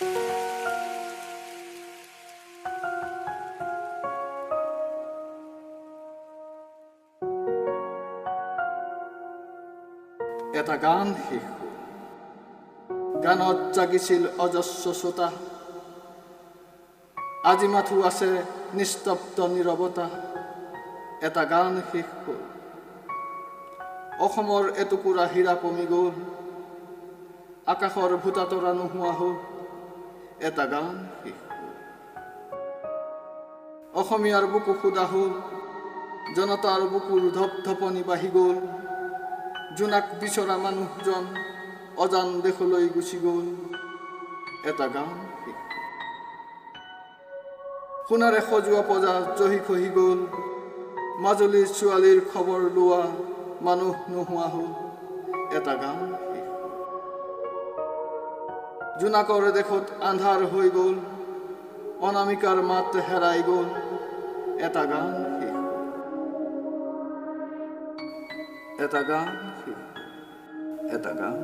এটা গান শিশু গানত জাগিছিল অজস্ৰ শ্ৰোতা আজি মাথো আছে নিস্তব্ধ নিৰৱতা এটা গান শিশু অসমৰ এটুকুৰা হীৰা কমি গ'ল আকাশৰ ভূতাতৰা নোহোৱা হ'ল এটা গান অসমীয়াৰ বুকু সোধা হ'ল জনতাৰ বুকুৰ ধপধপনি বাঢ়ি গ'ল। জোনাক বিচৰা মানুহজন অজান দেশলৈ গুচি গ'ল। এটা গান। সোণাৰে সজোৱা পজা জহি খহি গ'ল। মাজুলীৰ ছোৱালীৰ খবৰ লোৱা মানুহ নোহোৱা হ'ল। এটা গান। জোনাকৰ দেশত আন্ধাৰ হৈ গ'ল অনামিকাৰ মাত হেৰাই গ'ল, এটা গান এটা গান এটা গান